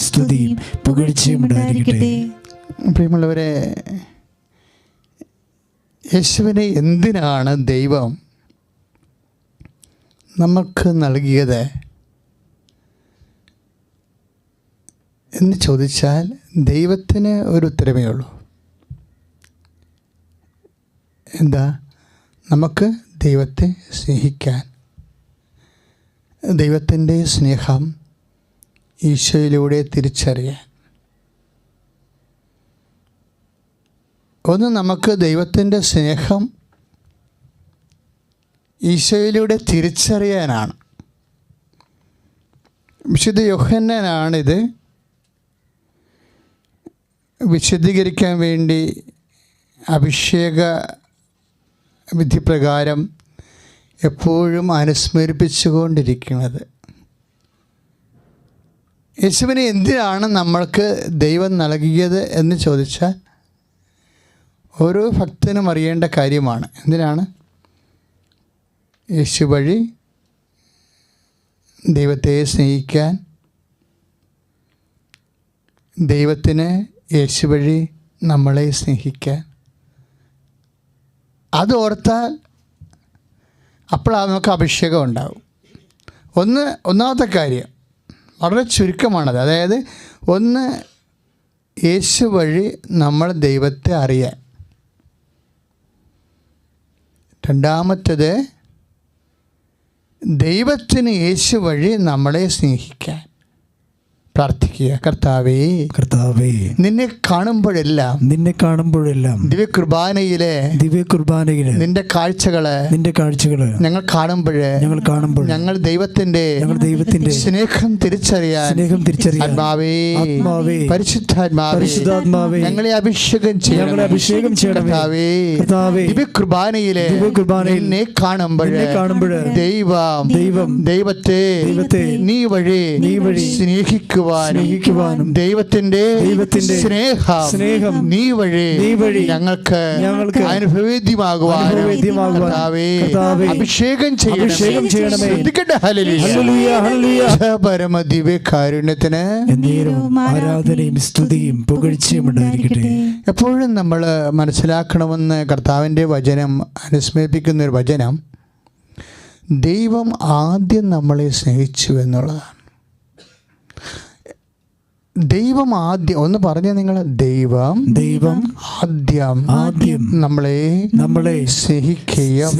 സ്തുതിയും പുകഴ്ചയും ഉണ്ടായിരിക്കട്ടെ. പ്രിയമുള്ളവരെ യേശുവിനെ എന്തിനാണ് ദൈവം നമുക്ക് നൽകിയത് എന്ന് ചോദിച്ചാൽ ദൈവത്തിന് ഒരു ഉത്തരമേ ഉള്ളൂ. എന്താ? നമുക്ക് ദൈവത്തെ സ്നേഹിക്കാൻ ദൈവത്തിന്റെ സ്നേഹം ഈശോയിലൂടെ തിരിച്ചറിയാൻ. ഒന്ന് നമുക്ക് ദൈവത്തിന്റെ സ്നേഹം ഈശോയിലൂടെ തിരിച്ചറിയാനാണ്. വിശുദ്ധ യോഹന്നാനാണിത് വിശദീകരിക്കാൻ വേണ്ടി അഭിഷേക വിധിപ്രകാരം എപ്പോഴും അനുസ്മരിപ്പിച്ചുകൊണ്ടിരിക്കുന്നത്. യേശുവിനെ എന്തിനാണ് നമ്മൾക്ക് ദൈവം നൽകിയത് എന്ന് ചോദിച്ചാൽ ഓരോ ഭക്തനും അറിയേണ്ട കാര്യമാണ്. എന്തിനാണ്? യേശു വഴി ദൈവത്തെ സ്നേഹിക്കാൻ ദൈവത്തിന് യേശു വഴി നമ്മളെ സ്നേഹിക്കാൻ. അത് ഓർത്താൽ അപ്പോഴാണ് നമുക്ക് അഭിഷേകം ഉണ്ടാകും ഒന്ന് ഒന്നാമത്തെ കാര്യം. വളരെ ചുരുക്കമാണത്. അതായത് ഒന്ന് യേശു വഴി നമ്മൾ ദൈവത്തെ അറിയാൻ. രണ്ടാമത്തത് ദൈവത്തിന് യേശു വഴി നമ്മളെ സ്നേഹിക്കാൻ. പ്രാർത്ഥിക്കുക. കർത്താവേ കർത്താവേ നിന്നെ കാണുമ്പോഴെല്ലാം നിന്നെ കാണുമ്പോഴെല്ലാം ദിവ്യ കുർബാനയിലെ ദിവ്യ കുർബാനയിലെ നിന്റെ കാഴ്ചകൾ നിന്റെ കാഴ്ചകൾ ഞങ്ങൾ കാണുമ്പോഴ് ഞങ്ങൾ കാണുമ്പോൾ ഞങ്ങൾ ദൈവത്തിന്റെ ഞങ്ങൾ ദൈവത്തിന്റെ സ്നേഹം തിരിച്ചറിയാൻ സ്നേഹം തിരിച്ചറിയാൻ ആത്മാവേ ആത്മാവേ, പരിശുദ്ധാത്മാവേ പരിശുദ്ധാത്മാവേ ഞങ്ങളെ അഭിഷേകം ഞങ്ങളെ അഭിഷേകം ചെയ്യണമേ. കർത്താവേ കർത്താവേ, ദിവ്യ കുർബാനയിലെ ദിവ്യ കുർബാനയിൽ നിന്നെ കാണുമ്പോൾ കാണുമ്പോഴ് ദൈവം ദൈവം ദൈവത്തെ ദൈവത്തെ നീ വഴി നീ വഴി സ്നേഹിക്കുവാനും സ്നേഹിക്കുവാനും ദൈവത്തിന്റെ ദൈവത്തിന്റെ സ്നേഹം സ്നേഹം നീ വഴി നീ വഴി ഞങ്ങൾക്ക് ഞങ്ങൾക്ക് അനുഭവേദ്യമാകുവാനും അഭിഷേകം ചെയ്യണമേ. അഭിഷേകം ചെയ്യണമേ. പരമ ദിവ്യ കാരുണ്യത്തിന് ആരാധനയും സ്തുതിയും പുകഴ്ചയും ഉണ്ടായിരിക്കട്ടെ. എപ്പോഴും നമ്മൾ മനസ്സിലാക്കണമെന്ന് കർത്താവിന്റെ വചനം അനുസ്മരിപ്പിക്കുന്ന ഒരു വചനം ദൈവം ആദ്യം നമ്മളെ സ്നേഹിച്ചു എന്നുള്ളതാണ്. ദൈവം ആദ്യം ഒന്ന് പറഞ്ഞ നിങ്ങൾ ദൈവം ദൈവം ആദ്യം ആദ്യം നമ്മളെ നമ്മളെ സ്നേഹിക്കുകയും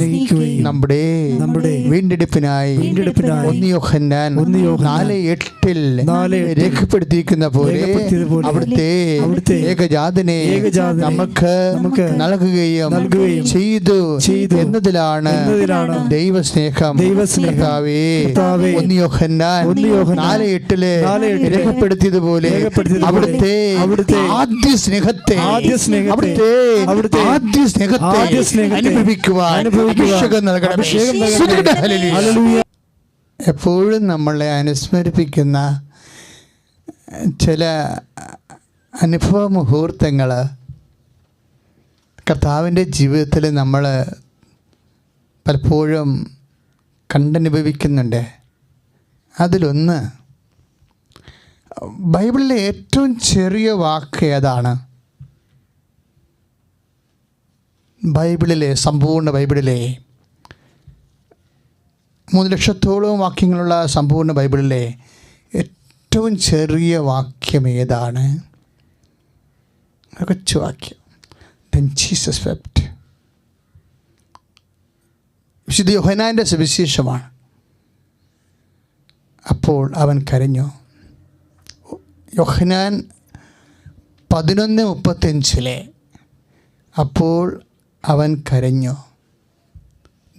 നമ്മുടെ നമ്മുടെ വീണ്ടെടുപ്പിനായി വീണ്ടെടുപ്പിനായി ഒന്ന് യോഹന്നാൻ ഒന്ന് യോഹന്നാൻ നാല് എട്ടിൽ രേഖപ്പെടുത്തിയിരിക്കുന്ന പോലെ അവിടുത്തെ ഏകജാതനെ ഏകജാതനെ നമുക്ക് നമുക്ക് നൽകുകയും നൽകുകയും ചെയ്തു ചെയ്തു എന്നതിലാണ് ദൈവസ്നേഹം. ദൈവസ്നേഹാവേ കർത്താവേ, കർത്താവേ, ഒന്ന് യോഹന്നാൻ ഒന്ന് യോഹന്നാൻ നാല് എട്ടിൽ നാല് എട്ടിൽ രേഖപ്പെടുത്തിയതുപോലെ രേഖപ്പെടുത്തിയതുപോലെ അവിടുത്തെ ആദ്യ സ്നേഹത്തെ അവിടുത്തെ ആദ്യ സ്നേഹത്തെ അനുഭവിക്കുവാൻ അഭിഷേകം നൽകണം. എപ്പോഴും നമ്മളെ അനുസ്മരിപ്പിക്കുന്ന ചില അനുഭവ മുഹൂർത്തങ്ങൾ കർത്താവിന്റെ ജീവിതത്തിൽ നമ്മൾ പലപ്പോഴും കണ്ടനുഭവിക്കുന്നുണ്ട്. അതിലൊന്ന് ബൈബിളിലെ ഏറ്റവും ചെറിയ വാക്ക് ഏതാണ്? ബൈബിളിലെ സമ്പൂർണ ബൈബിളിലെ. മൂന്ന് ലക്ഷത്തോളം വാക്യങ്ങളുള്ള സമ്പൂർണ ബൈബിളിലെ ഏറ്റവും ചെറിയ വാക്യം ഏതാണ്? കൊച്ചു വാക്യം. ജീസസ് വെപ്റ്റ് വിശുദ്ധ യോഹനാന്റെ സുവിശേഷമാണ്. അപ്പോൾ അവൻ കരഞ്ഞു. യോഹനാൻ പതിനൊന്ന് മുപ്പത്തഞ്ചിലെ അപ്പോൾ അവൻ കരഞ്ഞു.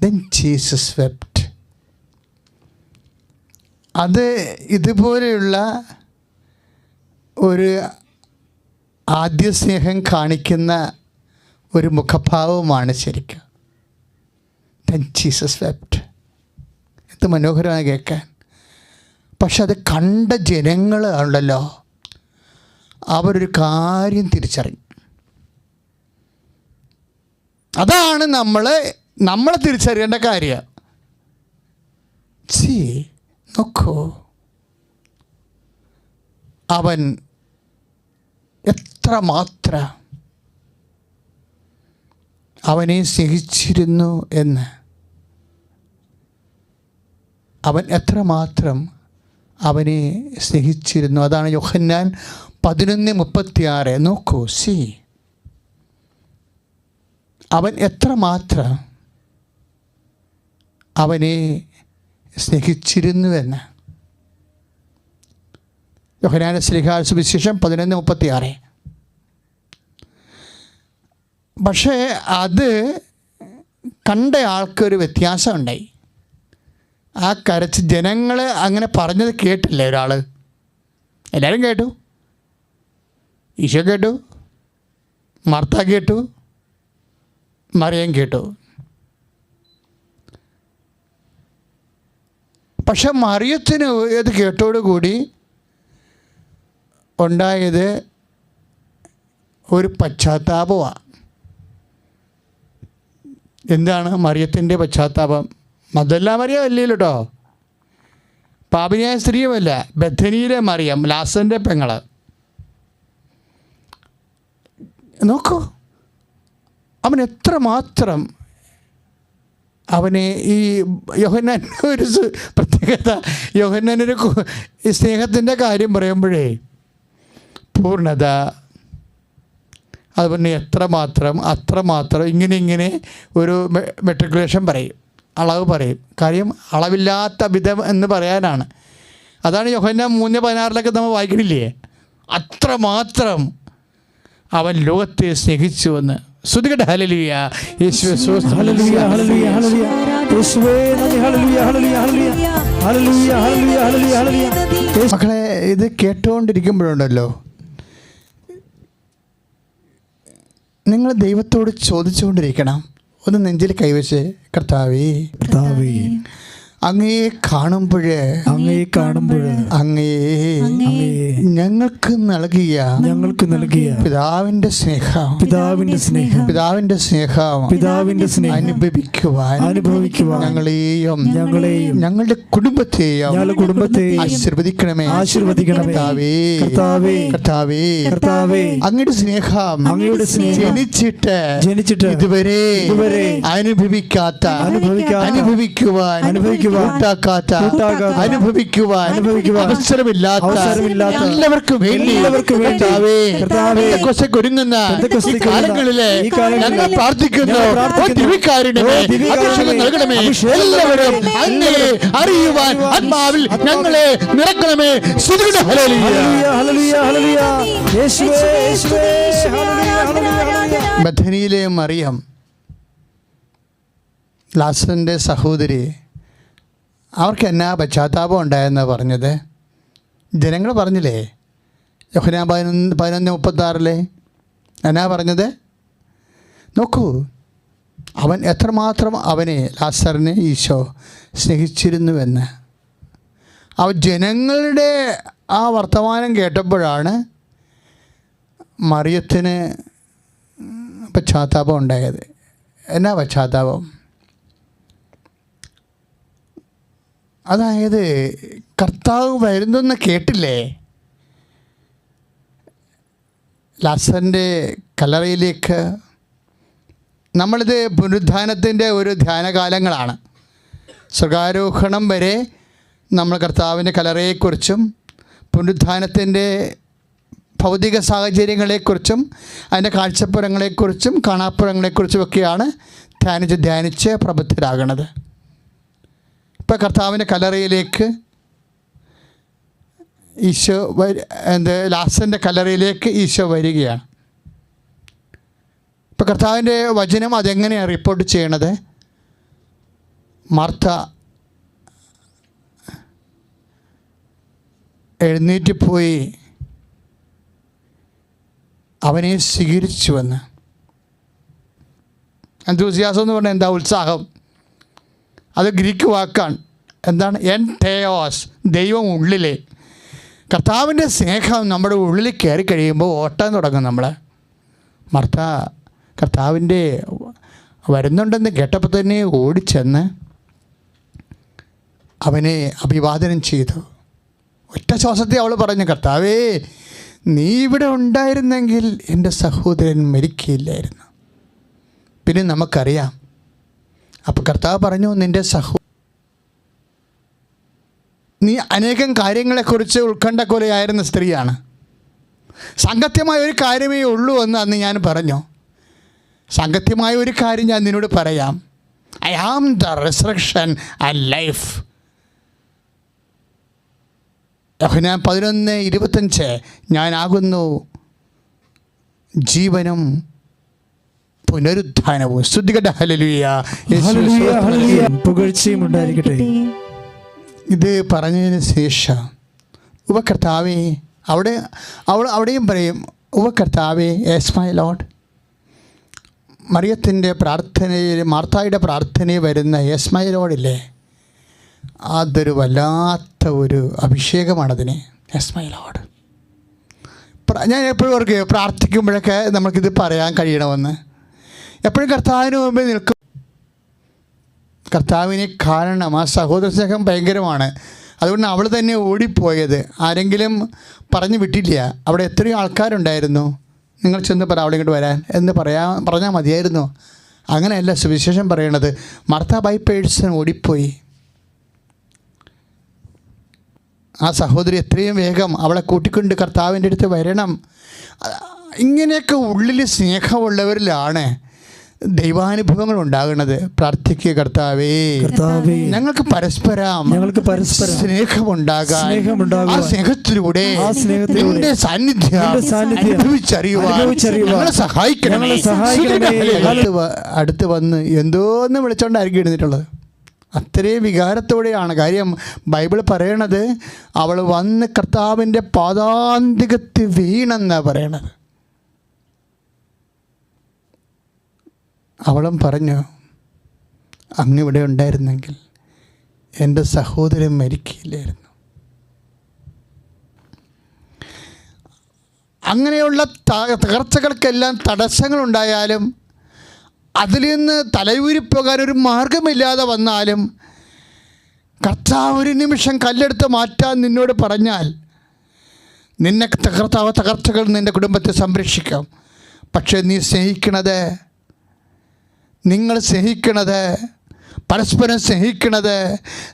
ദെൻ ജീസസ് വെപ്റ്റ് അത് ഇതുപോലെയുള്ള ഒരു ആദ്യ സ്നേഹം കാണിക്കുന്ന ഒരു മുഖഭാവമാണ് ശരിക്കും. ദെൻ ജീസസ് വെപ്റ്റ് എന്ത് മനോഹരമായി കേൾക്കാൻ. പക്ഷെ അത് കണ്ട ജനങ്ങൾ ഉണ്ടല്ലോ. അവരൊരു കാര്യം തിരിച്ചറിഞ്ഞു അതാണ് നമ്മൾ നമ്മളെ തിരിച്ചറിയേണ്ട കാര്യം. സി നോക്കൂ. അവൻ എത്ര മാത്ര അവനെ സ്നേഹിച്ചിരുന്നു എന്ന്. അവൻ എത്രമാത്രം അവനെ സ്നേഹിച്ചിരുന്നു. അതാണ് യോഹന്നാൻ പതിനൊന്ന് മുപ്പത്തിയാറ്. നോക്കൂ സി. അവൻ എത്രമാത്രം അവനെ സ്നേഹിച്ചിരുന്നുവെന്ന്. യോഹനാന ശ്രീഹാ സുവിശേഷം പതിനൊന്ന് മുപ്പത്തിയാറ്. പക്ഷേ അത് കണ്ട ആൾക്കൊരു വ്യത്യാസം ഉണ്ടായി ആ കരച്ച് ജനങ്ങൾ അങ്ങനെ പറഞ്ഞത് കേട്ടില്ലേ ഒരാൾ എല്ലാവരും കേട്ടു? ഈശോ കേട്ടു മർത്ത കേട്ടു മറിയം കേട്ടു. പക്ഷെ മറിയത്തിന് ഇത് കേട്ടോടുകൂടി ഉണ്ടായത് ഒരു പശ്ചാത്താപമാണ്. എന്താണ് മറിയത്തിന്റെ പശ്ചാത്താപം? മതല്ല മറിയം അല്ലേ കേട്ടോ പാപിനിയായ സ്ത്രീയുമല്ല ബഥനിയിലെ മറിയം ലാസന്റെ പെങ്ങൾ. നോക്കൂ. അവൻ എത്രമാത്രം അവനെ ഈ യോഹന്നാൻ ഒരു പ്രത്യേകത ഈ സ്നേഹത്തിന്റെ കാര്യം പറയുമ്പോഴേ പൂർണത. അതുപോലെ എത്രമാത്രം അത്രമാത്രം ഇങ്ങനെ ഇങ്ങനെ ഒരു മെട്രിക്കുലേഷൻ പറയും. അളവ് പറയും. കാര്യം അളവില്ലാത്ത വിധം എന്ന് പറയാനാണ്. അതാണ് യോഹന്ന മൂന്ന് പതിനാറിലൊക്കെ നമ്മൾ വായിക്കണില്ലേ? അത്രമാത്രം അവൻ ലോകത്തെ സ്നേഹിച്ചുവെന്ന്. ശ്രുതികട ഹലലിയ യേശുവേ സ്തോത്രം. ഹല്ലേലൂയ ഹല്ലേലൂയ ഹല്ലേലൂയ. യേശുവേ നന്ദി ഹല്ലേലൂയ ഹല്ലേലൂയ ഹല്ലേലൂയ. ഹല്ലേലൂയ ഹല്ലേലൂയ ഹല്ലേലൂയ ഹല്ലേലൂയ. യേശു- മക്കളെ ഇത് കേട്ടുകൊണ്ടിരിക്കുമ്പോഴുണ്ടല്ലോ നിങ്ങൾ ദൈവത്തോട് ചോദിച്ചുകൊണ്ടിരിക്കണം. ഒന്ന് നെഞ്ചിൽ കൈവച്ച് കർത്താവേ. കർത്താവേ. അങ്ങയെ കാണുമ്പോഴേ അങ്ങയെ കാണുമ്പോഴേ അങ്ങയെ ഞങ്ങൾക്ക് നൽകിയ ഞങ്ങൾക്ക് നൽകിയ പിതാവിന്റെ സ്നേഹം. പിതാവിന്റെ സ്നേഹം. പിതാവിന്റെ സ്നേഹം പിതാവിന്റെ സ്നേഹം അനുഭവിക്കുവാൻ അനുഭവിക്കുവാൻ ഞങ്ങളെയും ഞങ്ങളെയും ഞങ്ങളുടെ കുടുംബത്തെയും ഞങ്ങളുടെ കുടുംബത്തെയും ആശീർവദിക്കണമേ. ആശീർവദിക്കണമേ. കർത്താവേ കർത്താവേ കർത്താവേ കർത്താവേ. അങ്ങയുടെ സ്നേഹം അങ്ങയുടെ സ്നേഹം ജനിച്ചിട്ട് ജനിച്ചിട്ട് ഇതുവരെ ഇതുവരെ അനുഭവിക്കാത്ത അനുഭവിക്കാൻ അനുഭവിക്കുവാൻ അനുഭവിക്കുവാൻ അനുഭവിക്കുവാൻ അനുഭവിക്കുവാൻ അവസരമില്ലാത്ത എല്ലാവർക്കും വേണ്ടി ഒരുങ്ങുന്ന കാലങ്ങളിലെ ഞങ്ങൾ പ്രാർത്ഥിക്കുന്നു. നൽകണമേ എല്ലാവരും അങ്ങയെ അറിയുവാൻ ആത്മാവിൽ ഞങ്ങളെ നിറക്കണമേ സ്തുതിയുടെ ഹല്ലേലൂയ. ഹല്ലേലൂയ ഹല്ലേലൂയ ഹല്ലേലൂയ. യേശുവേ യേശുവേ ഹല്ലേലൂയ ഹല്ലേലൂയ ഹല്ലേലൂയ. ബഥനിയിലെ മറിയം ലാസന്റെ സഹോദരി അവർക്ക് എന്നാ പശ്ചാത്താപം ഉണ്ടായെന്ന് പറഞ്ഞത്? ജനങ്ങൾ പറഞ്ഞില്ലേ? യോഹന പതിനൊന്ന് പതിനൊന്ന് മുപ്പത്താറിലെ എന്നാ പറഞ്ഞത്? നോക്കൂ അവൻ എത്രമാത്രം അവനെ ലാസറിനെ ഈശോ സ്നേഹിച്ചിരുന്നുവെന്ന്. അവ ജനങ്ങളുടെ ആ വർത്തമാനം കേട്ടപ്പോഴാണ് മറിയത്തിന് പശ്ചാത്താപം ഉണ്ടായത്. എന്നാ പശ്ചാത്താപം? അതായത് കർത്താവ് വരുന്നെന്ന് കേട്ടില്ലേ? ലാസറിന്റെ കലറയിലേക്ക് നമ്മളിത് പുനരുദ്ധാനത്തിന്റെ ഒരു ധ്യാനകാലങ്ങളാണ്. സ്വർഗാരോഹണം വരെ നമ്മൾ കർത്താവിന്റെ കലറയെക്കുറിച്ചും പുനരുദ്ധാനത്തിന്റെ ഭൗതിക സാഹചര്യങ്ങളെക്കുറിച്ചും അതിന്റെ കാഴ്ചപ്പുറങ്ങളെക്കുറിച്ചും കാണാപ്പുറങ്ങളെക്കുറിച്ചും ഒക്കെയാണ് ധ്യാനിച്ച് ധ്യാനിച്ച് പ്രബുദ്ധരാകണത്. ഇപ്പോൾ കർത്താവിന്റെ കലറയിലേക്ക് ഈശോ എന്ത് ലാസന്റെ കലറയിലേക്ക് ഈശോ വരികയാണ്. ഇപ്പം കർത്താവിന്റെ വചനം അതെങ്ങനെയാണ് റിപ്പോർട്ട് ചെയ്യണത്? മാർത്ത എഴുന്നേറ്റ് പോയി അവനെ സ്വീകരിച്ചുവെന്ന്. എന്തൂസിയാസം എന്ന് പറഞ്ഞാൽ എന്താ ഉത്സാഹം? അത് ഗ്രീക്ക് വാക്കാണ്. എന്താണ്? എൻ തേയോസ് ദൈവം ഉള്ളിലെ. കർത്താവിന്റെ സ്നേഹം നമ്മുടെ ഉള്ളിൽ കയറി കഴിയുമ്പോൾ ഓട്ടാൻ തുടങ്ങും നമ്മൾ മർത്ത കർത്താവിന്റെ വരുന്നുണ്ടെന്ന് കേട്ടപ്പോൾ തന്നെ ഓടിച്ചെന്ന് അവനെ അഭിവാദനം ചെയ്തു. ഒറ്റ ശ്വാസത്തെ അവൾ പറഞ്ഞു കർത്താവേ നീ ഇവിടെ ഉണ്ടായിരുന്നെങ്കിൽ എന്റെ സഹോദരൻ മരിക്കില്ലായിരുന്നു പിന്നെ നമുക്കറിയാം അപ്പോൾ കർത്താവ് പറഞ്ഞു നിന്റെ സഹോ നീ അനേകം കാര്യങ്ങളെക്കുറിച്ച് ഉത്കണ്ഠ കൊലയായിരുന്ന സ്ത്രീയാണ്. സംഗത്യമായ ഒരു കാര്യമേ ഉള്ളൂ എന്ന് അന്ന് ഞാൻ പറഞ്ഞു. സംഗത്യമായ ഒരു കാര്യം ഞാൻ നിന്നോട് പറയാം. I am the resurrection and life ഞാൻ പതിനൊന്ന് ഇരുപത്തഞ്ച് ഞാനാകുന്നു ജീവനും ഹലലുയ പുകഴ്ചയും ഉണ്ടായിരിക്കട്ടെ. ഇത് പറഞ്ഞതിന് ശേഷം ഉപകർത്താവേ അവിടെ അവൾ അവിടെയും പറയും ഉപകർത്താവേ എസ് മൈ ലോഡ്. മറിയത്തിന്റെ പ്രാർത്ഥനയിൽ മാർത്തായുടെ പ്രാർത്ഥനയിൽ വരുന്ന എസ് മൈ ലോഡില്ലേ അതൊരു വല്ലാത്ത ഒരു അഭിഷേകമാണതിന്. S my lord. ഞാൻ എപ്പോഴും ഓർക്കുക പ്രാർത്ഥിക്കുമ്പോഴൊക്കെ നമുക്കിത് പറയാൻ കഴിയണമെന്ന്. എപ്പോഴും കർത്താവിന് മുമ്പിൽ നിൽക്കും. കർത്താവിനെ കാരണം ആ സഹോദര സ്നേഹം ഭയങ്കരമാണ്. അതുകൊണ്ട് അവൾ തന്നെ ഓടിപ്പോയത്. ആരെങ്കിലും പറഞ്ഞു വിട്ടില്ല. അവിടെ എത്രയോ ആൾക്കാരുണ്ടായിരുന്നു. നിങ്ങൾ ചെന്ന് പറ അവിടെ ഇങ്ങോട്ട് വരാൻ എന്ന് പറയാ പറഞ്ഞാൽ മതിയായിരുന്നു. അങ്ങനെയല്ല സുവിശേഷം പറയണത്. മർത്ത ബൈ പേഴ്സൺ ഓടിപ്പോയി. ആ സഹോദരി എത്രയും വേഗം അവളെ കൂട്ടിക്കൊണ്ട് കർത്താവിന്റെ അടുത്ത് വരണം. ഇങ്ങനെയൊക്കെ ഉള്ളിൽ സ്നേഹമുള്ളവരിലാണ്. ദൈവാനുഭവങ്ങൾ ഉണ്ടാകുന്നത് പ്രാർത്ഥിക്കുക കർത്താവേ. കർത്താവേ. ഞങ്ങൾക്ക് പരസ്പരം ഞങ്ങൾക്ക് പരസ്പരം സ്നേഹമുണ്ടാകാൻ സ്നേഹമുണ്ടാകുവാൻ. ആ സ്നേഹത്തിലൂടെ ആ സ്നേഹത്തിലൂടെ സാന്നിധ്യം അനുഭവിച്ചറിയുവാൻ വന്ന് അടുത്ത് വന്ന് എന്തോന്ന് വിളിച്ചോണ്ടായിരിക്കും എഴുന്നിട്ടുള്ളത് അത്രയും വികാരത്തോടെയാണ് കാര്യം. ബൈബിൾ പറയണത് അവൾ വന്ന് കർത്താവിന്റെ പാതാന്തികത്ത് വീണെന്നാണ് പറയണത്. അവളും പറഞ്ഞു അങ്ങിവിടെ ഉണ്ടായിരുന്നെങ്കിൽ എന്റെ സഹോദരൻ മരിക്കില്ലായിരുന്നു അങ്ങനെയുള്ള തകർച്ചകൾക്കെല്ലാം തടസ്സങ്ങളുണ്ടായാലും അതിൽ നിന്ന് തലയൂരിപ്പോകാൻ ഒരു മാർഗമില്ലാതെ വന്നാലും കർത്താവ് ഒരു നിമിഷം കല്ലെടുത്ത് മാറ്റാൻ നിന്നോട് പറഞ്ഞാൽ നിന്നെ തകർത്താവ തകർച്ചകൾ നിന്റെ കുടുംബത്തെ സംരക്ഷിക്കാം. പക്ഷേ നീ സ്നേഹിക്കണത് നിങ്ങൾ സ്നേഹിക്കണത് പരസ്പരം സ്നേഹിക്കണത്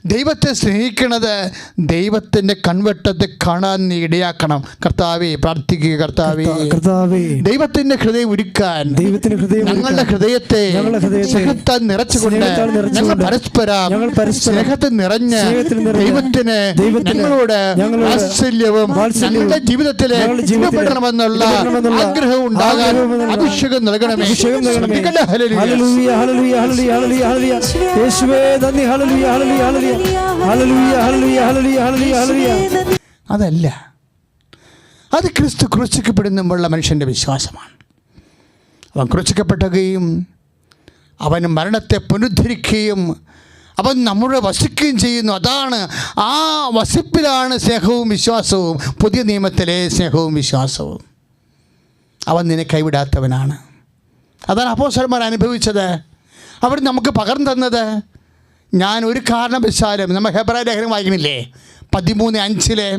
ദൈവത്തെ സ്നേഹിക്കണത് ദൈവത്തിന്റെ കൺവെട്ടത്തെ കാണാൻ നീ ഇടയാക്കണം. കർത്താവേ പ്രാർത്ഥിക്കുക കർത്താവേ. കർത്താവേ. ദൈവത്തിന്റെ ഹൃദയം ഒരുക്കാൻ ദൈവത്തിന്റെ ഹൃദയം ഞങ്ങളുടെ ഹൃദയത്തെ സ്നേഹത്താൽ നിറച്ചുകൊണ്ട് ഞങ്ങൾ പരസ്പരം സ്നേഹത്തെ സ്നേഹത്തിൽ നിറഞ്ഞ് ദൈവത്തിന് ഞങ്ങളോട് വാത്സല്യവും ഞങ്ങളുടെ ജീവിതത്തിലെ ജീവിതപ്പെടണമെന്നുള്ള ആഗ്രഹം ഉണ്ടാകാൻ ആഗ്രഹമെന്നുള്ള അഭിഷേകം നൽകണമേ. അഭിഷേകം നൽകണമേ. ശ്രദ്ധിക്കട്ടെ, അതല്ല. അത് ക്രിസ്തു ക്രൂശിക്കപ്പെടുന്നുമ്പോഴുള്ള മനുഷ്യന്റെ വിശ്വാസമാണ്. അവൻ ക്രൂശിക്കപ്പെടുകയും അവൻ മരണത്തെ പുനരുദ്ധരിക്കുകയും അവൻ നമ്മുടെ വസിക്കുകയും ചെയ്യുന്നു. അതാണ് ആ വസിപ്പിലാണ് സ്നേഹവും വിശ്വാസവും പുതിയ നിയമത്തിലെ സ്നേഹവും വിശ്വാസവും. അവൻ നിന്നെ കൈവിടാത്തവനാണ്. അതാണ് അപ്പോസന്മാർ അനുഭവിച്ചത്. അവർ നമുക്ക് പകർന്നു തന്നത്? ഞാൻ ഒരു കാരണവശാലും നമ്മൾ ഹെബ്രായ ലേഖനം വായിക്കണില്ലേ പതിമൂന്ന് അഞ്ചിലെ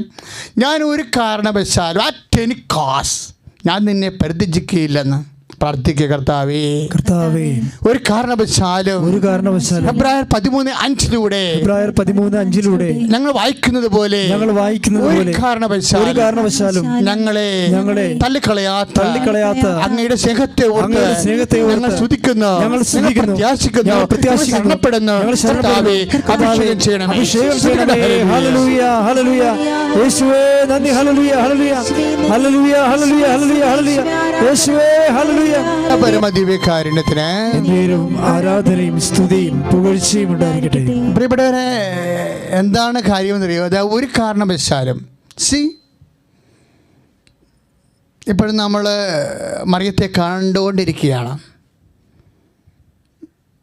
ഞാൻ ഒരു കാരണവശാലും അറ്റ് എനി കാസ് ഞാൻ നിന്നെ പരിധിജിക്കുകയില്ലെന്ന് പ്രാർത്ഥിക്കുക കർത്താവേ. കർത്താവേ ഒരു കാരണവശാലും ഒരു കാരണവശാലും ഹെബ്രായർ പതിമൂന്ന് അഞ്ചിലൂടെ ഫെബ്രുവരി പതിമൂന്ന് അഞ്ചിലൂടെ ഞങ്ങൾ വായിക്കുന്നത് പോലെ ഞങ്ങൾ വായിക്കുന്നത് പോലെ ഒരു കാരണവശാലും കാരണവശാലും ഞങ്ങളെ ഞങ്ങളെ തള്ളിക്കളയാത്ത തള്ളിക്കളയാത്ത അങ്ങയുടെ സ്നേഹത്തെ ഓർത്ത് സ്നേഹത്തെ ഞങ്ങൾ സ്തുതിക്കുന്നു ഞങ്ങൾ സ്തുതിക്കുന്നു. പ്രത്യാശിക്കുന്നു പ്രത്യാശിക്കുന്നു. ശരണപ്പെടുന്നു. കർത്താവേ, അഭിഷേകം ചെയ്യണമേ. അഭിഷേകം ചെയ്യണമേ. ഹല്ലേലൂയ ഹല്ലേലൂയ. യേശുവേ നന്ദി. ഹല്ലേലൂയ ഹല്ലേലൂയ ഹല്ലേലൂയ. ഹല്ലേലൂയ ഹല്ലേലൂയ ഹല്ലേലൂയ. യേശുവേ ഹല്ലേലൂയ. പരമദിവ്യകാരുണ്യത്തിന് എന്നേരും ആരാധനയും സ്തുതിയും പുകഴ്ചയും ഉണ്ടായിരിക്കട്ടെ. പ്രിയപ്പെട്ടവരെ എന്താണ് കാര്യമെന്നറിയോ? അത് ഒരു കാരണവശാലും. സി ഇപ്പോഴും നമ്മൾ മറിയത്തെ കണ്ടുകൊണ്ടിരിക്കുകയാണ്.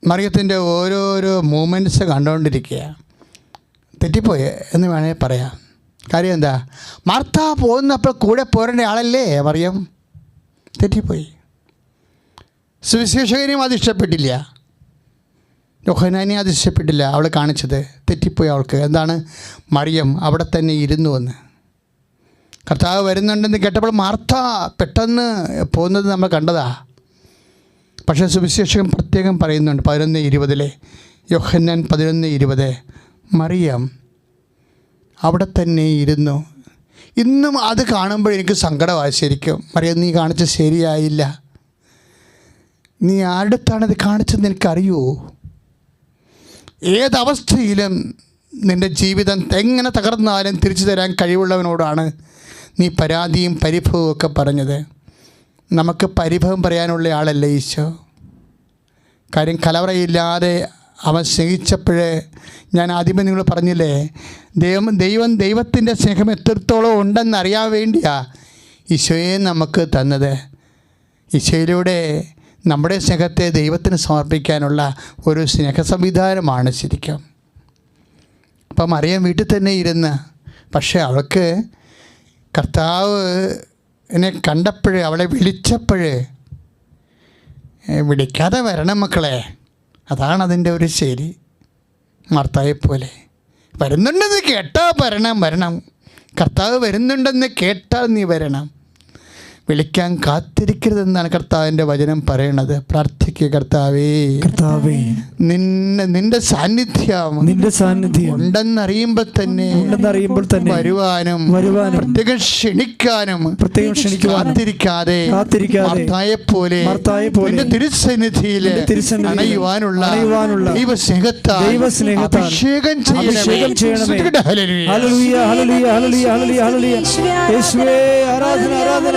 മറിയത്തിന്റെ ഓരോരോ മൂമെന്റ്സ് കണ്ടുകൊണ്ടിരിക്കുക. തെറ്റിപ്പോയി എന്ന് വേണമെങ്കിൽ പറയാം. കാര്യം എന്താ? മാർത്ത പോകുന്നപ്പോൾ കൂടെ പോരേണ്ട ആളല്ലേ മറിയം? തെറ്റിപ്പോയി. സുവിശേഷകനെയും അത് ഇഷ്ടപ്പെട്ടില്ല യോഹനാനെ അത് ഇഷ്ടപ്പെട്ടില്ല അവൾ കാണിച്ചത് തെറ്റിപ്പോയി അവൾക്ക് എന്താണ്? മറിയം അവിടെ തന്നെ ഇരുന്നു എന്ന് കർത്താവ് വരുന്നുണ്ടെന്ന് കേട്ടപ്പോൾ മാർത്ത പെട്ടെന്ന് പോകുന്നത് നമ്മൾ കണ്ടതാ. പക്ഷേ സുവിശേഷകൻ പ്രത്യേകം പറയുന്നുണ്ട്. പതിനൊന്ന് ഇരുപതിലെ യോഹന്നാൻ പതിനൊന്ന് ഇരുപത്. മറിയം അവിടെ തന്നെ ഇരുന്നു. ഇന്നും അത് കാണുമ്പോൾ എനിക്ക് സങ്കടമായി ശരിക്കും. മറിയം നീ കാണിച്ച ശരിയായില്ല. നീ ആരുടെത്താണത് കാണിച്ചെന്ന് എനിക്കറിയോ? ഏതവസ്ഥയിലും നിന്റെ ജീവിതം എങ്ങനെ തകർന്നാലും തിരിച്ചു തരാൻ കഴിവുള്ളവനോടാണ് നീ പരാതിയും പരിഭവവും ഒക്കെ പറഞ്ഞത്. നമുക്ക് പരിഭവം പറയാനുള്ള ആളല്ലേ ഈശോ? കാര്യം കലവറയില്ലാതെ അവൻ സ്നേഹിച്ചപ്പോഴേ ഞാൻ ആദ്യമേ നിങ്ങൾ പറഞ്ഞില്ലേ ദൈവം ദൈവം ദൈവത്തിന്റെ സ്നേഹം എത്രത്തോളം ഉണ്ടെന്നറിയാൻ വേണ്ടിയാണ് വേണ്ടിയാ ഈശോയെ നമുക്ക് തന്നത്. ഈശോയിലൂടെ നമ്മുടെ സ്നേഹത്തെ ദൈവത്തിന് സമർപ്പിക്കാനുള്ള ഒരു സ്നേഹ സംവിധാനമാണ് ശരിക്കും. അപ്പം അറിയാൻ വീട്ടിൽ തന്നെ ഇരുന്ന് പക്ഷേ അവൾക്ക് കർത്താവ് എന്നെ കണ്ടപ്പോഴേ അവളെ വിളിച്ചപ്പോഴേ വിളിക്കാതെ വരണം മക്കളെ. അതാണ് അതിന്റെ ഒരു ശരി. പോലെ വരുന്നുണ്ടെന്ന് കേട്ടാൽ വരണം വരണം. കർത്താവ് വരുന്നുണ്ടെന്ന് കേട്ടാൽ നീ വരണം. വിളിക്കാൻ കാത്തിരിക്കരുതെന്നാണ് കർത്താവിന്റെ വചനം പറയണത്. പ്രാർത്ഥിക്കുക കർത്താവേ. കർത്താവേ. നിന്നെ നിന്റെ സാന്നിധ്യം നിന്റെ സാന്നിധ്യം ഉണ്ടെന്നറിയുമ്പോൾ തന്നെ ഉണ്ടെന്നറിയുമ്പോൾ തന്നെ വരുവാനും വരുവാനും പ്രത്യേകം ക്ഷണിക്കാനും പ്രത്യേകം ക്ഷണിക്കുവാനും കാത്തിരിക്കാതെ കാത്തിരിക്കാതെ പോലെ പോലെ നിന്റെ തിരുസന്നിധിയിൽ നിന്റെ തിരുസന്നിധിയിൽ അണയുവാനുള്ള അണയുവാനുള്ള ദൈവസ്നേഹത്താൽ ദൈവസ്നേഹത്താൽ അഭിഷേകം അഭിഷേകം ചെയ്യണമേ. ഹല്ലേലൂയ. ഹല്ലേലൂയ ഹല്ലേലൂയ ഹല്ലേലൂയ ഹല്ലേലൂയ. യേശുവേ ആരാധന ആരാധന.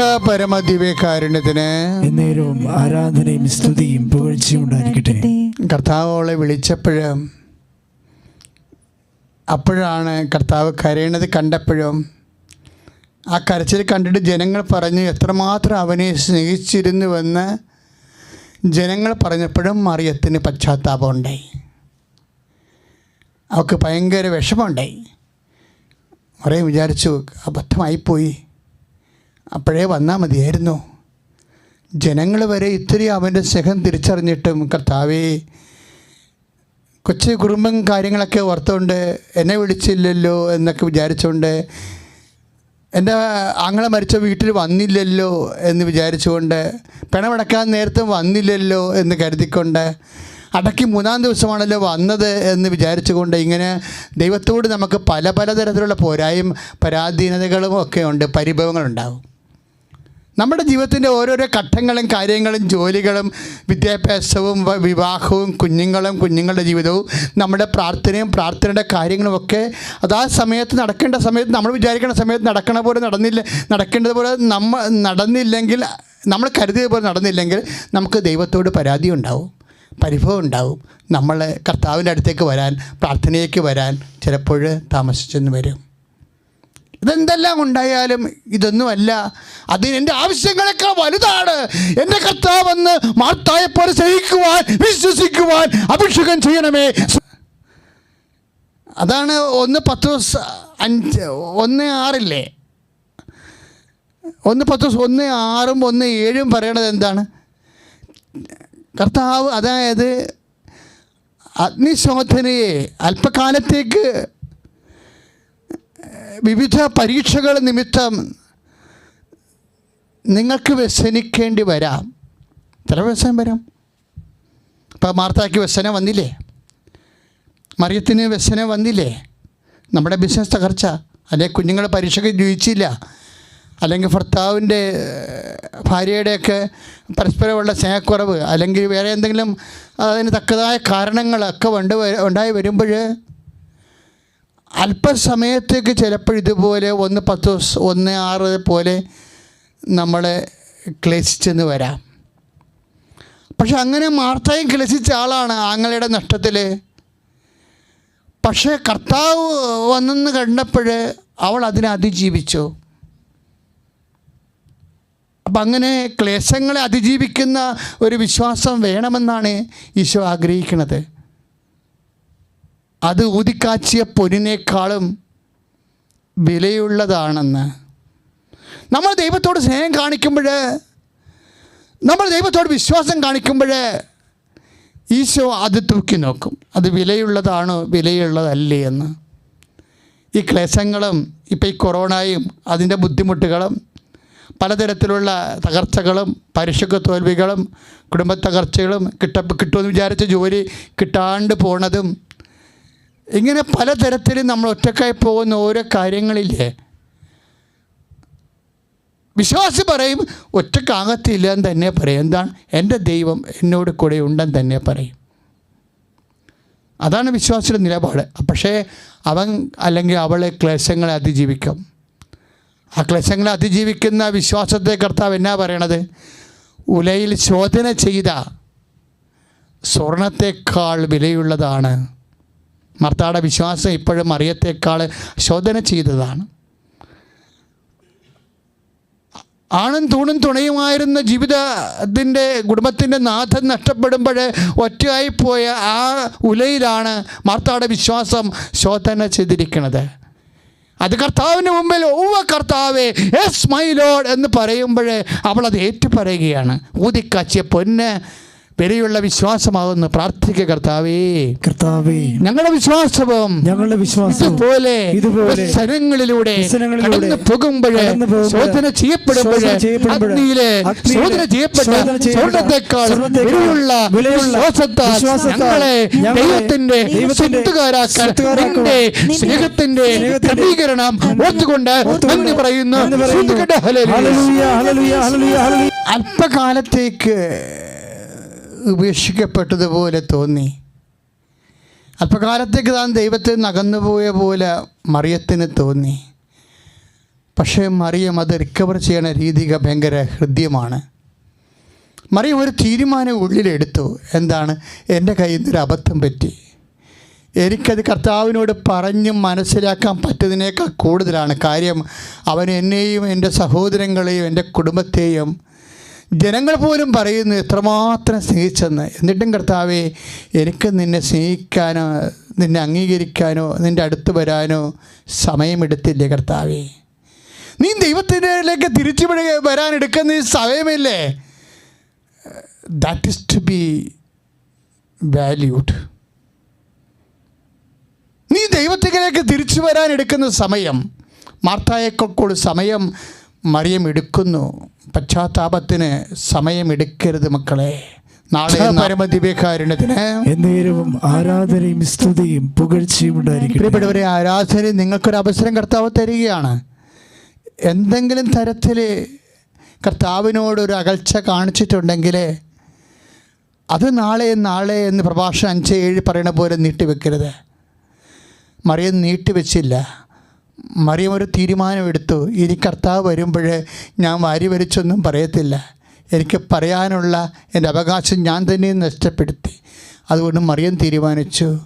പരമദിവ്യകാരുണ്യത്തിന് എന്നേരവും ആരാധനയും സ്തുതിയും പുകഴ്ചയും ഉണ്ടായിരിക്കട്ടെ. കർത്താവ് അവളെ വിളിച്ചപ്പോഴും അപ്പോഴാണ് കർത്താവ് കരയണത് കണ്ടപ്പോഴും ആ കരച്ചിൽ കണ്ടിട്ട് ജനങ്ങൾ പറഞ്ഞു എത്രമാത്രം അവനെ സ്നേഹിച്ചിരുന്നുവെന്ന് ജനങ്ങൾ പറഞ്ഞപ്പോഴും മറിയത്തിന് പശ്ചാത്താപം ഉണ്ടായി. അവൾക്ക് ഭയങ്കര വിഷമമുണ്ടായി മറിയം വിചാരിച്ചു അബദ്ധമായിപ്പോയി. അപ്പോഴേ വന്നാൽ മതിയായിരുന്നു. ജനങ്ങൾ വരെ ഇത്തിരി അവന്റെ സ്നേഹം തിരിച്ചറിഞ്ഞിട്ടും കർത്താവേ കൊച്ചു കുടുംബം കാര്യങ്ങളൊക്കെ ഓർത്തുകൊണ്ട് എന്നെ വിളിച്ചില്ലല്ലോ എന്നൊക്കെ വിചാരിച്ചുകൊണ്ട് എന്റെ ആങ്ങളെ മരിച്ച വീട്ടിൽ വന്നില്ലല്ലോ എന്ന് വിചാരിച്ചുകൊണ്ട് പിണമടക്കാൻ നേരത്തെ വന്നില്ലല്ലോ എന്ന് കരുതിക്കൊണ്ട് അടക്കി മൂന്നാം ദിവസമാണല്ലോ വന്നത് എന്ന് വിചാരിച്ചുകൊണ്ട് ഇങ്ങനെ ദൈവത്തോട് നമുക്ക് പല പല തരത്തിലുള്ള പോരായും പരാധീനതകളും ഒക്കെ ഉണ്ട് പരിഭവങ്ങളുണ്ടാവും. നമ്മുടെ ജീവിതത്തിന്റെ ഓരോരോ ഘട്ടങ്ങളും കാര്യങ്ങളും ജോലികളും വിദ്യാഭ്യാസവും വിവാഹവും കുഞ്ഞുങ്ങളും കുഞ്ഞുങ്ങളുടെ ജീവിതവും നമ്മുടെ പ്രാർത്ഥനയും പ്രാർത്ഥനയുടെ കാര്യങ്ങളും ഒക്കെ അത് സമയത്ത് നടക്കേണ്ട സമയത്ത് നമ്മൾ വിചാരിക്കേണ്ട സമയത്ത് നടക്കണ പോലെ നടന്നില്ല നടക്കേണ്ടതുപോലെ നമ്മൾ നടന്നില്ലെങ്കിൽ നമ്മൾ കരുതിയ പോലെ നടന്നില്ലെങ്കിൽ നമുക്ക് ദൈവത്തോട് പരാതി ഉണ്ടാവും പരിഭവം ഉണ്ടാവും. നമ്മൾ കർത്താവിന്റെ അടുത്തേക്ക് വരാൻ പ്രാർത്ഥനയിലേക്ക് വരാൻ ചിലപ്പോൾ താമസിച്ചെന്ന് വരും. ഇതെന്തെല്ലാം ഉണ്ടായാലും ഇതൊന്നുമല്ല. അതിന് എന്റെ ആവശ്യങ്ങളെക്കാൾ വലുതാണ്. എന്റെ കർത്താവെന്ന് മാർത്തായെപ്പോലെ സഹിക്കുവാൻ വിശ്വസിക്കുവാൻ അഭിഷേകം ചെയ്യണമേ. അതാണ് ഒന്ന് പത്ത് അഞ്ച് ഒന്ന് ആറില്ലേ? ഒന്ന് പത്ത് ഒന്ന് ആറും ഒന്ന് ഏഴും പറയണത് എന്താണ്? കർത്താവ് അതായത് അഗ്നിശോധനയെ അല്പകാലത്തേക്ക് വിവിധ പരീക്ഷകൾ നിമിത്തം നിങ്ങൾക്ക് വ്യസനിക്കേണ്ടി വരാം. ചില വ്യസനം വരാം? ഇപ്പം മാർത്താക്ക് വ്യസനം വന്നില്ലേ? മറിയത്തിന് വ്യസനം വന്നില്ലേ? നമ്മുടെ ബിസിനസ് തകർച്ച. അല്ലെങ്കിൽ കുഞ്ഞുങ്ങളെ പരീക്ഷയ്ക്ക് ജയിച്ചില്ല. അല്ലെങ്കിൽ ഭർത്താവിന്റെ ഭാര്യയുടെയൊക്കെ പരസ്പരമുള്ള സ്നേഹക്കുറവ്. അല്ലെങ്കിൽ വേറെ എന്തെങ്കിലും അതിന് തക്കതായ കാരണങ്ങളൊക്കെ ഉണ്ട് ഉണ്ടായി വരുമ്പോൾ അല്പസമയത്തേക്ക് ചിലപ്പോൾ ഇതുപോലെ ഒന്ന് പത്ത് ദിവസം ഒന്ന് ആറ് പോലെ നമ്മൾ ക്ലേശിച്ചെന്ന് വരാം. പക്ഷെ അങ്ങനെ മാർത്തയും ക്ലേശിച്ച ആളാണ് ആങ്ങളുടെ നഷ്ടത്തിൽ പക്ഷേ കർത്താവ് വന്നെന്ന് കണ്ടപ്പോൾ അവൾ അതിനെ അതിജീവിച്ചു. അപ്പം അങ്ങനെ ക്ലേശങ്ങളെ അതിജീവിക്കുന്ന ഒരു വിശ്വാസം വേണമെന്നാണ് ഈശോ ആഗ്രഹിക്കുന്നത്. അത് ഊതിക്കാച്ചിയ പൊന്നിനേക്കാളും വിലയുള്ളതാണെന്ന്. നമ്മൾ ദൈവത്തോട് സ്നേഹം കാണിക്കുമ്പോൾ നമ്മൾ ദൈവത്തോട് വിശ്വാസം കാണിക്കുമ്പോൾ ഈശോ അത് തൂക്കി നോക്കും. അത് വിലയുള്ളതാണോ വിലയുള്ളതല്ലേ എന്ന്. ഈ ക്ലേശങ്ങളും ഇപ്പോൾ ഈ കൊറോണയും അതിന്റെ ബുദ്ധിമുട്ടുകളും പലതരത്തിലുള്ള തകർച്ചകളും പരീക്ഷയ്ക്ക് തോൽവികളും കുടുംബ തകർച്ചകളും കിട്ട കിട്ടുമെന്ന് വിചാരിച്ച ജോലി കിട്ടാണ്ട് പോണതും ഇങ്ങനെ പലതരത്തിൽ നമ്മൾ ഒറ്റക്കായി പോകുന്ന ഓരോ കാര്യങ്ങളില്ലേ? വിശ്വാസി പറയും ഒറ്റക്കാകത്തില്ല എന്ന് തന്നെ പറയും. എന്താണ്? എന്റെ ദൈവം എന്നോട് കൂടെ ഉണ്ടെന്ന് തന്നെ പറയും. അതാണ് വിശ്വാസിയുടെ നിലപാട്. പക്ഷേ അവൻ അല്ലെങ്കിൽ അവളെ ക്ലേശങ്ങളെ അതിജീവിക്കും. ആ ക്ലേശങ്ങളെ അതിജീവിക്കുന്ന വിശ്വാസത്തെ കർത്താവ് എന്നാ പറയണത്? ഉലയിൽ ശോധന ചെയ്ത സ്വർണത്തെക്കാൾ വിലയുള്ളതാണ്. മർത്താടെ വിശ്വാസം ഇപ്പോഴും അറിയത്തേക്കാൾ ശോധന ചെയ്തതാണ്. ആണും തൂണും തുണയുമായിരുന്ന ജീവിതത്തിന്റെ കുടുംബത്തിന്റെ നാഥൻ നഷ്ടപ്പെടുമ്പോൾ ഒറ്റയായിപ്പോയ ആ ഉലയിലാണ് മാർത്താടെ വിശ്വാസം ശോധന ചെയ്തിരിക്കുന്നത്. അത് കർത്താവിന് മുമ്പിൽ ഓവ കർത്താവേ എസ് മൈ ലോഡ് എന്ന് പറയുമ്പോൾ അവൾ അത് ഏറ്റു പറയുകയാണ് ഊതിക്കാച്ചിയ പൊന്ന് വിലയുള്ള വിശ്വാസമാകുന്നു പ്രാർത്ഥിക്കുക കർത്താവേ. കർത്താവേ ഞങ്ങളുടെ വിശ്വാസവും ഞങ്ങളുടെ വിശ്വാസം ഇതുപോലെ ഇതുപോലെ കടന്നു ശോധന അഗ്നിയിലെ ശോധന ചെയ്യപ്പെട്ട വിലയുള്ള വിശ്വാസത്താൽ ഞങ്ങളെ ദൈവത്തിന്റെ സ്വത്തുകാരാക്കാൻ നിന്റെ സ്നേഹത്തിന്റെ ക്രമീകരണം ഓർത്തുകൊണ്ട് നന്ദി പറയുന്നു. അല്പകാലത്തേക്ക് ഉപേക്ഷിക്കപ്പെട്ടതുപോലെ തോന്നി. അല്പകാലത്തേക്ക് താൻ ദൈവത്തിൽ നകന്നുപോയ പോലെ മറിയത്തിന് തോന്നി. പക്ഷേ മറിയം അത് റിക്കവർ ചെയ്യണ രീതിക ഭയങ്കര ഹൃദ്യമാണ്. മറിയം ഒരു തീരുമാനം ഉള്ളിലെടുത്തു. എന്താണ്? എന്റെ കയ്യിൽ നിന്നൊരു അബദ്ധം പറ്റി. എനിക്കത് കർത്താവിനോട് പറഞ്ഞ് മനസ്സിലാക്കാൻ പറ്റുന്നതിനേക്കാൾ കൂടുതലാണ്. കാര്യം അവൻ എന്നെയും എന്റെ സഹോദരങ്ങളെയും എന്റെ കുടുംബത്തെയും ജനങ്ങൾ പോലും പറയുന്നു എത്രമാത്രം സ്നേഹിച്ചെന്ന്. എന്നിട്ടും കർത്താവേ എനിക്ക് നിന്നെ സ്നേഹിക്കാനോ നിന്നെ അംഗീകരിക്കാനോ നിന്റെ അടുത്ത് വരാനോ സമയമെടുത്തില്ലേ കർത്താവേ? നീ ദൈവത്തിന്റെലേക്ക് തിരിച്ചു വരാൻ എടുക്കുന്ന സമയമില്ലേ? That is to be valued നീ ദൈവത്തിലേക്ക് തിരിച്ചു വരാൻ എടുക്കുന്ന സമയം മാർത്തായേക്കൊക്കെ സമയം മറിയം എടുക്കുന്നു പശ്ചാത്താപത്തിന് സമയമെടുക്കരുത് മക്കളെ. എന്നേരവും ആരാധനയും സ്തുതിയും പുകഴ്ചയും ഉണ്ടായിരിക്കും പ്രിയപ്പെട്ടവരെ ആരാധന നിങ്ങൾക്കൊരു അവസരം കർത്താവ് തരികയാണ്. എന്തെങ്കിലും തരത്തിൽ കർത്താവിനോടൊരു അകൽച്ച കാണിച്ചിട്ടുണ്ടെങ്കിൽ അത് നാളെ നാളെ എന്ന് പ്രഭാഷണം അഞ്ച് ഏഴ് പറയണ പോലെ നീട്ടിവെക്കരുത്. മറിയം നീട്ടിവെച്ചില്ല. മറിയം ഒരു തീരുമാനമെടുത്തു. ഇനി കർത്താവ് വരുമ്പോൾ ഞാൻ വാരി വരിച്ചൊന്നും പറയത്തില്ല. എനിക്ക് പറയാനുള്ള എന്റെ അവകാശം ഞാൻ തന്നെ നഷ്ടപ്പെടുത്തി. അതുകൊണ്ട് മറിയം തീരുമാനിച്ചു.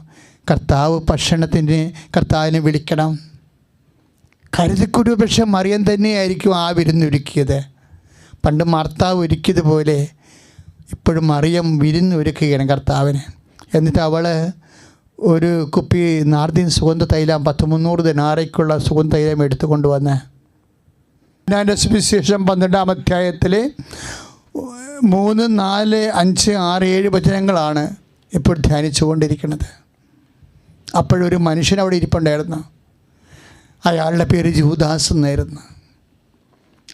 കർത്താവ് ഭക്ഷണത്തിന് കർത്താവിനെ വിളിക്കണം. കരുതിക്കൊരു പക്ഷെ മറിയം തന്നെയായിരിക്കും ആ വിരുന്നൊരുക്കിയത് പണ്ട് മാർത്താവ് ഒരുക്കിയതുപോലെ ഇപ്പോഴും മറിയം വിരുന്നൊരുക്കുകയാണ് കർത്താവിന്. എന്നിട്ട് അവൾ ഒരു കുപ്പി നാർദിൻ സുഗന്ധ തൈലം പത്ത് മുന്നൂറ് ദിനാറയ്ക്കുള്ള സുഗന്ധ തൈലം എടുത്തുകൊണ്ട് വന്ന്. ഞാൻ സുവിശേഷം പന്ത്രണ്ടാം അധ്യായത്തിൽ മൂന്ന് നാല് അഞ്ച് ആറ് ഏഴ് വചനങ്ങളാണ് ഇപ്പോൾ ധ്യാനിച്ചു കൊണ്ടിരിക്കുന്നത് അപ്പോഴൊരു മനുഷ്യൻ അവിടെ ഇരിപ്പുണ്ടായിരുന്നു. അയാളുടെ പേര് ജൂദാസ് എന്നായിരുന്നു.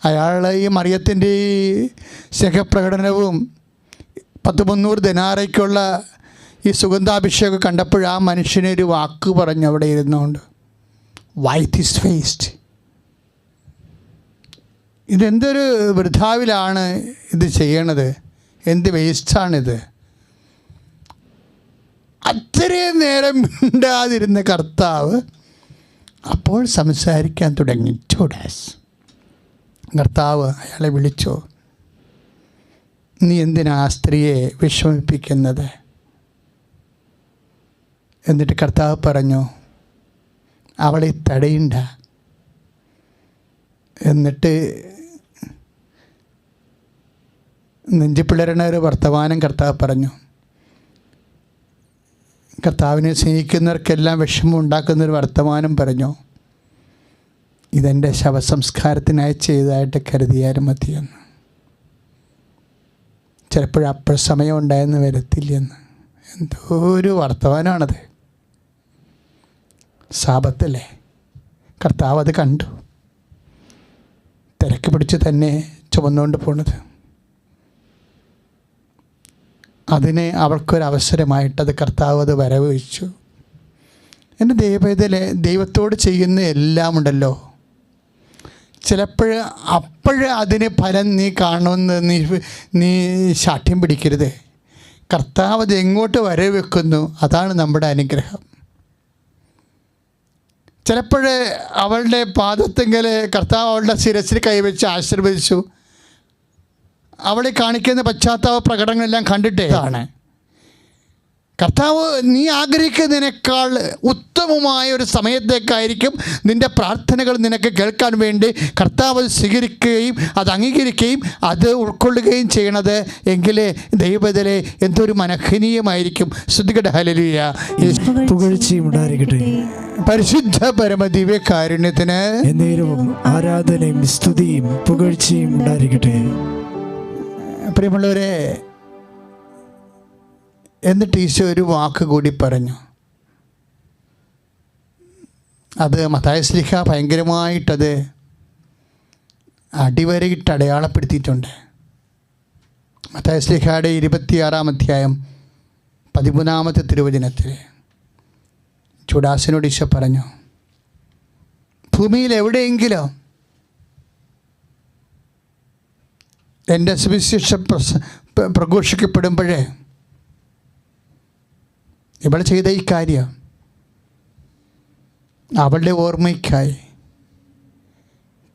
അയാൾ ഈ മറിയത്തിന്റെ ഈ സ്നേഹപ്രകടനവും പത്ത് മുന്നൂറ് ദിനാറയ്ക്കുള്ള ഈ സുഗന്ധാഭിഷേകം കണ്ടപ്പോൾ ആ മനുഷ്യനെ ഒരു വാക്ക് പറഞ്ഞു അവിടെ ഇരുന്നുകൊണ്ട്. വൈറ്റ് ഇസ് വേസ്റ്റ് ഇതെന്തൊരു വൃഥാവിലാണ് ഇത് ചെയ്യണത്? എന്ത് വേസ്റ്റാണിത്? അത്രയും നേരം മിണ്ടാതിരുന്ന കർത്താവ് അപ്പോൾ സംസാരിക്കാൻ തുടങ്ങി. ചൂടാസ് കർത്താവ് അയാളെ വിളിച്ചോ. നീ എന്തിനാ ആ സ്ത്രീയെ വിഷമിപ്പിക്കുന്നത്? എന്നിട്ട് കർത്താവ് പറഞ്ഞു അവളെ തടയണ്ട. എന്നിട്ട് നെഞ്ചിപ്പിളരണ ഒരു വർത്തമാനം കർത്താവ് പറഞ്ഞു കർത്താവിനെ സ്നേഹിക്കുന്നവർക്കെല്ലാം വിഷമം ഉണ്ടാക്കുന്ന ഒരു വർത്തമാനം പറഞ്ഞു ഇതെന്റെ ശവസംസ്കാരത്തിനായി ചെയ്തതായിട്ട് കരുതിയാലും മതിയെന്ന്. ചിലപ്പോൾ അപ്പോൾ സമയം ഉണ്ടായെന്ന് വരത്തില്ലെന്ന്. എന്തോ ഒരു വർത്തമാനമാണത്. സാപത്തല്ലേ കർത്താവ് അത് കണ്ടു. തിരക്ക് പിടിച്ച് തന്നെ ചുമന്നുകൊണ്ട് പോണത്. അതിനെ അവൾക്കൊരവസരമായിട്ടത് കർത്താവ് അത് വരവഴിച്ചു എന്റെ ദൈവത്തിലെ ദൈവത്തോട് ചെയ്യുന്ന എല്ലാം ഉണ്ടല്ലോ. ചിലപ്പോൾ അപ്പോഴ് അതിന് ഫലം നീ കാണുമെന്ന് നീ നീ ശാഠ്യം പിടിക്കരുത്. കർത്താവ് അത് എങ്ങോട്ട് വരവെക്കുന്നു? അതാണ് നമ്മുടെ അനുഗ്രഹം. ചിലപ്പോൾ അവളുടെ പാദത്തെങ്കിൽ കർത്താവ് അവളുടെ ശിരസിൽ കൈവച്ച് ആശീർവദിച്ചു. അവളെ കാണിക്കുന്ന പശ്ചാത്താപ പ്രകടനങ്ങളെല്ലാം കണ്ടിട്ടേ. ആണ് കർത്താവ് നീ ആഗ്രഹിക്കുന്നതിനേക്കാൾ ഉത്തമമായ ഒരു സമയത്തേക്കായിരിക്കും നിന്റെ പ്രാർത്ഥനകൾ നിനക്ക് കേൾക്കാൻ വേണ്ടി കർത്താവ് സ്വീകരിക്കുകയും അത് അംഗീകരിക്കുകയും അത് ഉൾക്കൊള്ളുകയും ചെയ്യണത് എങ്കിലേ ദൈവത്തിലെ എന്തൊരു മനഹനീയമായിരിക്കും. ശ്രദ്ധിക്കട്ടെ ഹലലിയ പരിശുദ്ധ പരമദിവ്യ കാരുണ്യത്തിന് ആരാധനയും സ്തുതിയും പുകഴ്ചയും ഉണ്ടായിരിക്കട്ടെ. പ്രിയമുള്ളവരെ എന്നിട്ട് ഈശോ ഒരു വാക്ക് കൂടി പറഞ്ഞു. അത് മതായസ്ലിഹ ഭയങ്കരമായിട്ടത് അടിവരയിട്ട് അടയാളപ്പെടുത്തിയിട്ടുണ്ട്. മതായസ്ലിഹയുടെ ഇരുപത്തിയാറാം അധ്യായം പതിമൂന്നാമത്തെ തിരുവചനത്തിൽ ചുടാസിനോട് ഈശോ പറഞ്ഞു ഭൂമിയിൽ എവിടെയെങ്കിലും എന്റെ സുവിശേഷം പ്രസ പ്രഘോഷിക്കപ്പെടുമ്പോഴേ ഇവൾ ചെയ്ത ഈ കാര്യം അവളുടെ ഓർമ്മയ്ക്കായി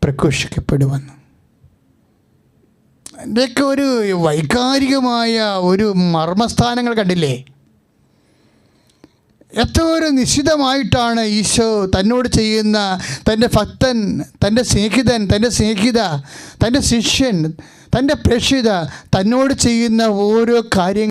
പ്രഘോഷിക്കപ്പെടുമെന്ന്ന്റെയൊക്കെ ഒരു വൈകാരികമായ ഒരു മർമ്മസ്ഥാനങ്ങൾ കണ്ടില്ലേ? എത്ര നിശ്ചിതമായിട്ടാണ് ഈശോ തന്നോട് ചെയ്യുന്ന തന്റെ ഭക്തൻ തന്റെ സ്നേഹിതൻ തന്റെ സ്നേഹിത തന്റെ ശിഷ്യൻ തന്റെ പ്രേക്ഷിത തന്നോട് ചെയ്യുന്ന ഓരോ കാര്യങ്ങൾ